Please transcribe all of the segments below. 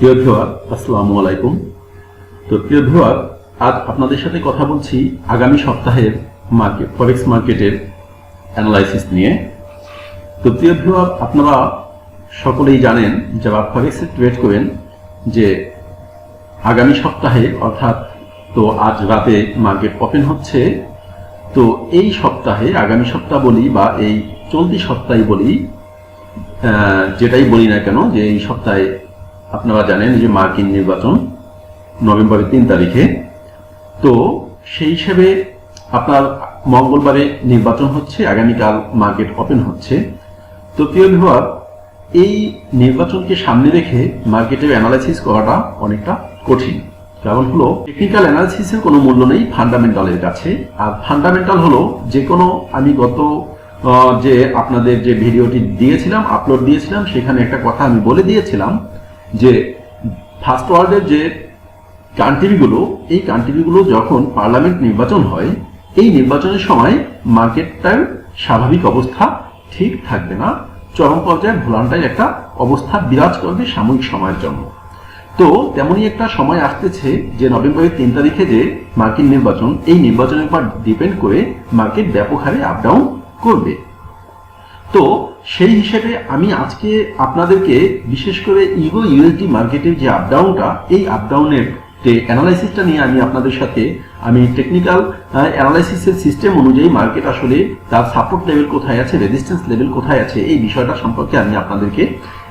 প্রিয় ভিওয়ার আসসালামু আলাইকুম। তো প্রিয় ভিওয়ার আজ আপনাদের সাথে কথা বলছি আগামী সপ্তাহের মার্কেট ফরেক্স মার্কেটের অ্যানালাইসিস নিয়ে। তো প্রিয় ভিওয়ার আপনারা সকলেই জানেন, যারা ফরেক্সে ট্রেড করেন, যে আগামী সপ্তাহে, অর্থাৎ তো আজ রাতে মার্কেট ওপেন হচ্ছে। তো এই সপ্তাহে, আগামী সপ্তাহ বলি বা এই চলতি সপ্তাহে বলি যেটাই বলি না কেন, যে এই সপ্তাহে আপনারা জানেন যে মার্কিন নির্বাচন নভেম্বরের তিন তারিখে। তো সেই হিসেবে আপনার মঙ্গলবারে নির্বাচন হচ্ছে, আগামীকাল মার্কেট ওপেন হচ্ছে। তো প্রিয় ভিউয়ার, এই নির্বাচনকে সামনে রেখে মার্কেটের অ্যানালাইসিস করাটা অনেকটা কঠিন। কারণ হলো টেকনিক্যাল অ্যানালাইসিসের কোনো মূল্য নেই ফান্ডামেন্টালের কাছে। আর ফান্ডামেন্টাল হলো যে কোনো, আমি গত যে আপনাদের যে ভিডিওটি দিয়েছিলাম আপলোড দিয়েছিলাম, সেখানে একটা কথা আমি বলে দিয়েছিলাম। যে ফার্স্ট ওয়ার্ল্ডের যে কান্ট্রিগুলো এই কান্ট্রিগুলো যখন পার্লামেন্ট নির্বাচন হয়, এই নির্বাচনের সময় মার্কেটটার স্বাভাবিক অবস্থা ঠিক থাকবে না। চরম পর্যায়ে ভোলান্টাইজ একটা অবস্থা বিরাজ করবে সাময়িক সময়ের জন্য। তো তেমনই একটা সময় আসতেছে যে নভেম্বরের তিন তারিখে যে মার্কিন নির্বাচন, এই নির্বাচনের উপর ডিপেন্ড করে মার্কেট ব্যাপক হারে আপ ডাউন করবে। তো সেই হিসেবে আমি আজকে আপনাদেরকে বিশেষ করে ইগো ইউএসডি মার্কেটের যে আপডাউনটা এই আপডাউনের যে অ্যানালাইসিসটা নিয়ে আমি আপনাদের সাথে, আমি টেকনিক্যাল অ্যানালাইসিসের সিস্টেম অনুযায়ী মার্কেট আসলে তার সাপোর্ট লেভেল কোথায় আছে রেজিস্ট্যান্স লেভেল কোথায় আছে, এই বিষয়টা সম্পর্কে আমি আপনাদেরকে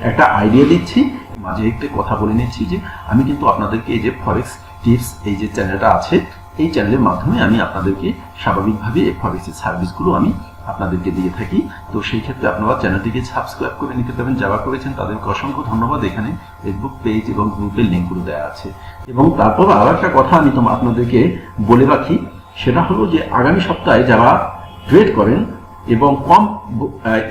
একটা আইডিয়া দিচ্ছি। মাঝে একটু কথা বলে নিচ্ছি যে, আমি কিন্তু আপনাদেরকে এই যে ফরেক্স টিপস এই যে চ্যানেলটা আছে, এই চ্যানেলের মাধ্যমে আমি আপনাদেরকে স্বাভাবিকভাবে এই ফরেক্সের সার্ভিসগুলো আমি আপনাদেরকে দিয়ে থাকি। তো সেই ক্ষেত্রে আপনারা চ্যানেলটিকে সাবস্ক্রাইব করে নিতে পারবেন, যারা করেছেন তাদেরকে অসংখ্য ধন্যবাদ। এখানে ফেসবুক পেজ এবং গ্রুপের লিঙ্কগুলো দেওয়া আছে। এবং তারপর আরও একটা কথা আমি তোমার আপনাদেরকে বলে রাখি, সেটা হলো যে আগামী সপ্তাহে যারা ট্রেড করেন এবং কম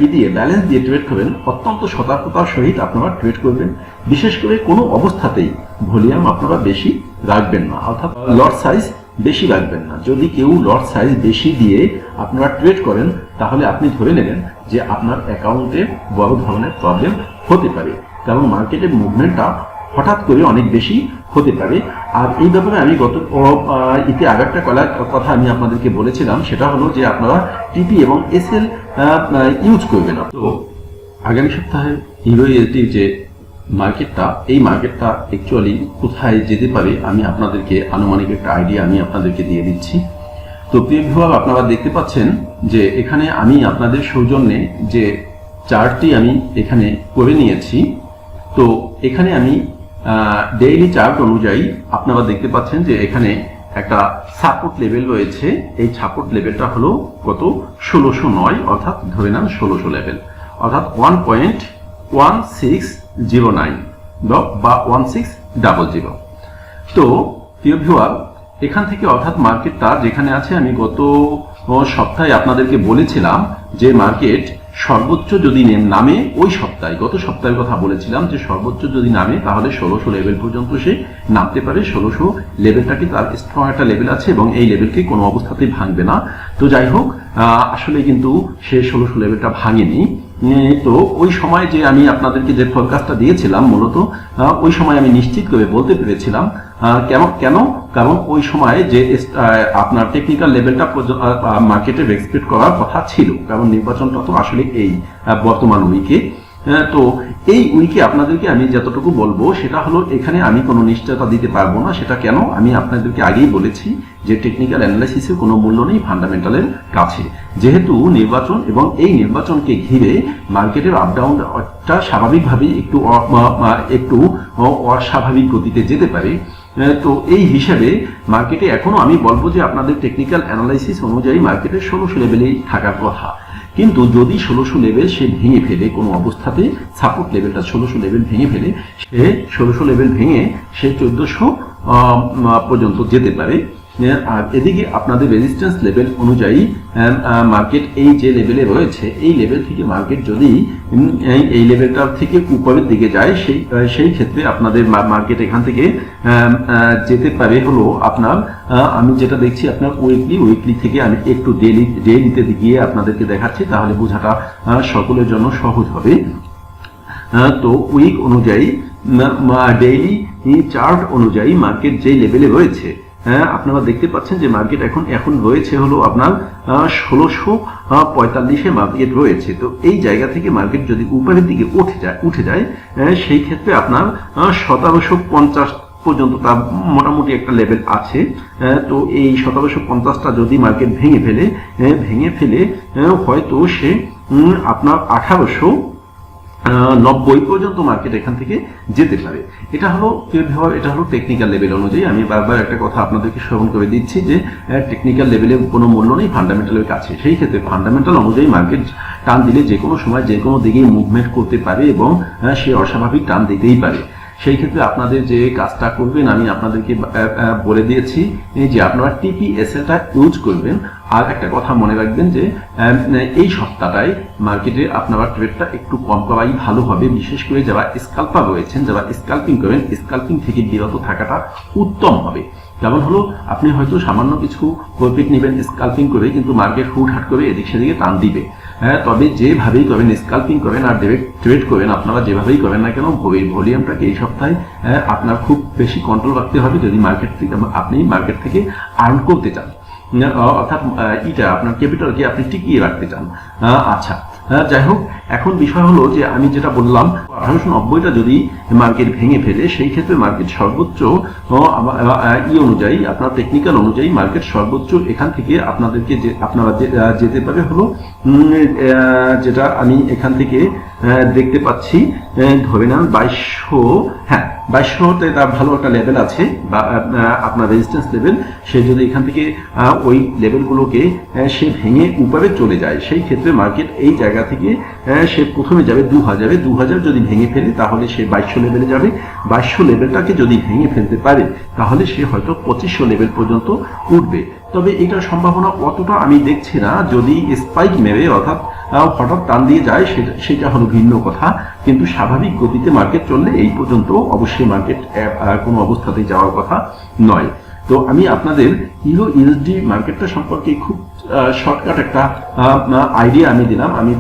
ই দিয়ে ব্যালেন্স দিয়ে ট্রেড করবেন অত্যন্ত সতর্কতার সহিত আপনারা ট্রেড করবেন। বিশেষ করে কোনো অবস্থাতেই ভলিউম আপনারা বেশি রাখবেন না। অর্থাৎ লট সাইজ বেশি রাখবেন না। যদি কেউ লট সাইজ বেশি দিয়ে আপনারা ট্রেড করেন, তাহলে আপনি ধরে নেবেন যে আপনার অ্যাকাউন্টে বড় ধরনের প্রবলেম হতে পারে। কারণ মার্কেটের মুভমেন্টটা হঠাৎ করে অনেক বেশি হতে পারে। আর এই ব্যাপারে আমি গত ইতি আগেরটা কলার কথা আমি আপনাদেরকে বলেছিলাম, সেটা হলো যে আপনারা টিপি এবং এসএল ইউজ করবেন। তো, আগামী সপ্তাহে এলটির যে মার্কেটটা, এই মার্কেটটা অ্যাকচুয়ালি কোথায় যেতে পারে, আমি আপনাদেরকে আনুমানিক একটা আইডিয়া আমি আপনাদেরকে দিয়ে দিচ্ছি। তো প্রিয় ভিউয়ার আপনারা দেখতে পাচ্ছেন যে এখানে আমি আপনাদের সৌজন্যে যে চার্টটি আমি এখানে করে নিয়েছি। তো এখানে আমি ডেইলি চার্ট অনুযায়ী আপনারা দেখতে পাচ্ছেন যে এখানে একটা সাপোর্ট লেভেল রয়েছে। এই সাপোর্ট লেভেলটা হলো কত? ষোলোশো নয়, অর্থাৎ ধরে নেন ষোলোশো লেভেল অর্থাৎ one point one six zero nine বা ওয়ান সিক্স ডাবল জিরো। তো, প্রিয় ভিউয়ার, এখান থেকে অর্থাৎ মার্কেটটা যেখানে আছে, আমি গত সপ্তাহে আপনাদেরকে বলেছিলাম যে মার্কেট সর্বোচ্চ যদি নেম- ওই সপ্তাহে, গত সপ্তাহের কথা বলেছিলাম যে সর্বোচ্চ যদি নামে, তাহলে ষোলোশো লেভেল পর্যন্ত সে নামতে পারে। ষোলোশো লেভেলটাকে তার স্ট্রং একটা লেভেল আছে এবং এই লেভেলকে কোনো অবস্থাতেই ভাঙবে না। তো যাই হোক আসলে কিন্তু সে ষোলোশো লেভেলটা ভাঙেনি। তো ওই সময় যে আমি আপনাদেরকে যে ফোরকাস্টটা দিয়েছিলাম মূলত ওই সময় আমি নিশ্চিত করে বলতে পেরেছিলাম কেন কেন? কারণ ওই সময় যে আপনার টেকনিক্যাল লেভেলটা মার্কেটে এক্সপেক্ট করার কথা ছিল। কারণ নির্বাচনটা তো আসলে এই বর্তমান উইকে তো এই উইকে আপনাদেরকে আমি যতটুকু বলব, সেটা হলো এখানে আমি কোনো নিশ্চয়তা দিতে পারব না। সেটা কেন? আমি আপনাদেরকে আগেই বলেছি যে টেকনিক্যাল অ্যানালাইসিসের কোনো মূল্য নেই ফান্ডামেন্টালের কাছে। যেহেতু নির্বাচন এবং এই নির্বাচনকে ঘিরে মার্কেটের আপ ডাউনটা স্বাভাবিকভাবেই একটু একটু অস্বাভাবিক গতিতে যেতে পারে। তো এই হিসাবে মার্কেটে এখনও আমি বলব যে আপনাদের টেকনিক্যাল অ্যানালাইসিস অনুযায়ী মার্কেটের ষোলোশো লেভেলেই থাকার কথা। কিন্তু যদি ষোলোশো লেভেল সে ভেঙে ফেলে কোনো অবস্থাতে সাপোর্ট লেভেলটা ষোলোশো লেভেল ভেঙে ফেলে, সে ষোলোশো লেভেল ভেঙে সে চোদ্দশো পর্যন্ত যেতে পারে। আর এদিকে আপনাদের রেজিস্ট্যান্স লেভেল অনুযায়ী মার্কেট এই যে লেভেলে রয়েছে, এই লেভেল থেকে মার্কেট যদি এই- লেভেলটার থেকে উপরের দিকে যায়, সেই সেই ক্ষেত্রে আপনাদের মার্কেট এখান থেকে যেতে পারে হলো আপনার আমি যেটা দেখছি আপনার উইকলি উইকলি থেকে আমি একটু ডেলি ডেলিতে গিয়ে আপনাদেরকে দেখাচ্ছি, তাহলে বোঝাটা সকলের জন্য সহজ হবে। তো উইক অনুযায়ী ডেইলি চার্ট অনুযায়ী মার্কেট যেই লেভেলে রয়েছে হ্যাঁ আপনারা দেখতে পাচ্ছেন যে মার্কেট এখন এখন রয়েছে হলো আপনার ষোলোশো পঁয়তাল্লিশে মার্কেট রয়েছে। তো এই জায়গা থেকে মার্কেট যদি উপরের দিকে উঠে যায় উঠে যায় সেই ক্ষেত্রে আপনার সতেরোশো পঞ্চাশ পর্যন্ত তার মোটামুটি একটা লেভেল আছে। তো এই সতেরোশো পঞ্চাশটা যদি মার্কেট ভেঙে ফেলে ভেঙে ফেলে হয়তো সে আপনার আঠারোশো নব্বই পর্যন্ত মার্কেট এখান থেকে যেতে পারে। এটা হলো এটা হলো টেকনিক্যাল লেভেল অনুযায়ী। আমি বারবার একটা কথা আপনাদেরকে স্মরণ করে দিচ্ছি যে টেকনিক্যাল লেভেলে কোনো মূল্য নেই ফান্ডামেন্টালের কাছে। সেই ক্ষেত্রে ফান্ডামেন্টাল অনুযায়ী মার্কেট টান দিলে যে কোনো সময় যে কোনো দিকেই মুভমেন্ট করতে পারে এবং সে অস্বাভাবিক টান দিতেই পারে। সেই ক্ষেত্রে আপনাদের যে কাজটা করবেন, আমি আপনাদেরকে বলে দিয়েছি যে আপনারা টিপিএসএলটা ইউজ করবেন, আর একটা কথা মনে রাখবেন যে এই সপ্তাহটায় মার্কেটে আপনারা ট্রেডটা একটু কম করাই ভালো হবে, বিশেষ করে যারা স্কাল্পার রয়েছেন, যারা স্কাল্পিং করেন, স্কাল্পিং থেকে বিরত থাকাটা উত্তম হবে। যেমন হলো, আপনি হয়তো সামান্য কিছু প্রফিট নেবেন স্কাল্পিং করে, কিন্তু মার্কেট হুটহাট করে এদিক সেদিকে টান দিবে। হ্যাঁ তবে যেভাবেই করবেন স্কাল্পিং করবেন আর ট্রেড করবেন আপনারা যেভাবেই করেন না কেন ভলিউমটাকে এই সপ্তাহে আহ, আপনার খুব বেশি কন্ট্রোল রাখতে হবে যদি মার্কেট থেকে আপনি মার্কেট থেকে আর্ন করতে চান। অর্থাৎ এটা আপনার ক্যাপিটালকে আপনি টিকিয়ে রাখতে চান। আচ্ছা যাই হোক, এখন বিষয় হলো যে আমি যেটা বললাম, আঠারোশো নব্বইটা যদি মার্কেট ভেঙে ফেলে, সেই ক্ষেত্রে মার্কেট সর্বোচ্চ ই অনুযায়ী, আপনার টেকনিক্যাল অনুযায়ী মার্কেট সর্বোচ্চ এখান থেকে আপনাদেরকে যে, আপনারা যেতে পারে হলো যেটা আমি এখান থেকে দেখতে পাচ্ছি ধরে নেন বাইশশো হ্যাঁ বাইশশোতে তার ভালো একটা লেভেল আছে, বা আপনার রেজিস্ট্যান্স লেভেল সে যদি এখান থেকে ওই লেভেলগুলোকে সে ভেঙে উপরে চলে যায়, সেই ক্ষেত্রে মার্কেট এই জায়গা থেকে সে প্রথমে যাবে দু হাজারে দু হাজার যদি ভেঙে ফেলে, তাহলে সে বাইশশো লেভেলে যাবে। বাইশশো লেভেলটাকে যদি ভেঙে ফেলতে পারে, তাহলে সে হয়তো পঁচিশশো লেভেল পর্যন্ত উঠবে। তবে এটার সম্ভাবনা অতটা আমি দেখছি না। যদি স্পাইক মেরে, অর্থাৎ হঠাৎ টান দিয়ে যায়, সেটা সেটা হলো ভিন্ন কথা। কিন্তু স্বাভাবিক গতিতে মার্কেট চললে এই পর্যন্ত অবশ্যই মার্কেট কোনো অবস্থাতেই যাওয়ার কথা নয়। তো আমি আপনাদের ইউরো ইউএসডি মার্কেটটা সম্পর্কে খুব শর্টকাট একটা আইডিয়া আমি দিলাম। আমি